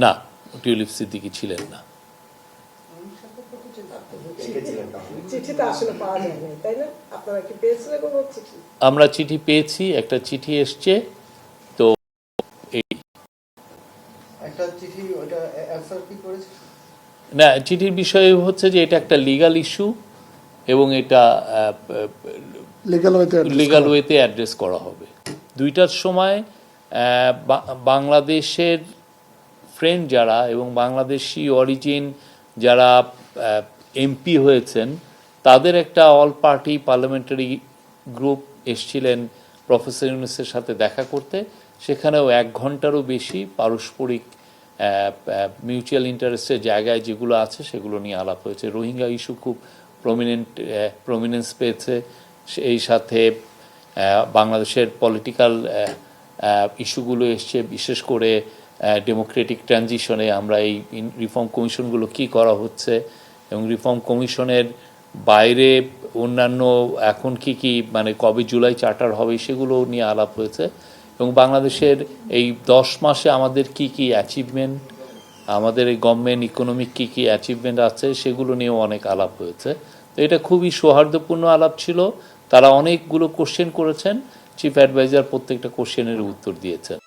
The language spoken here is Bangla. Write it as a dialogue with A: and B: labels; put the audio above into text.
A: না টিউলিপ সিদ্দিকি ছিলেন না। আমরা চিঠি পেয়েছি একটা চিঠি এসছে তো এই
B: একটা চিঠি ওটা অ্যান্সার কি করেছে?
A: না চিঠির বিষয় হচ্ছে যে এটা একটা লিগাল ইস্যু এবং এটা
C: লিগাল ওয়েতে
A: অ্যাড্রেস করা হবে। দুইটার সময় বা- বাংলাদেশের ফ্রেন্ড যারা এবং বাংলাদেশি অরিজিন যারা এমপি হয়েছেন, তাদের একটা অল পার্টি পার্লামেন্টারি গ্রুপ এসছিলেন প্রফেসর ইউনুসের সাথে দেখা করতে। সেখানেও এক ঘন্টারও বেশি পারস্পরিক মিউচুয়াল ইন্টারেস্টের জায়গায় যেগুলো আছে সেগুলো নিয়ে আলাপ হয়েছে। রোহিঙ্গা ইস্যু খুব প্রমিনেন্ট প্রমিনেন্স পেয়েছে। সেই সাথে বাংলাদেশের পলিটিক্যাল ইস্যুগুলো এসছে। বিশেষ করে ডেমোক্রেটিক ট্রানজিশনে আমরা এই রিফর্ম কমিশনগুলো কি করা হচ্ছে এবং রিফর্ম কমিশনের বাইরে অন্যান্য এখন কি কি মানে কবে জুলাই চার্টার হবে সেগুলো নিয়ে আলাপ হয়েছে এবং বাংলাদেশের এই দশ মাসে আমাদের কি কি অ্যাচিভমেন্ট আমাদের এই গভর্নমেন্ট ইকোনমিক কী কী অ্যাচিভমেন্ট আছে সেগুলো নিয়েও অনেক আলাপ হয়েছে। তো এটা খুবই সৌহার্দ্যপূর্ণ আলাপ ছিল। তারা অনেকগুলো কোশ্চেন করেছেন। চিফ অ্যাডভাইজার প্রত্যেকটা কোশ্চেনের উত্তর দিয়েছেন।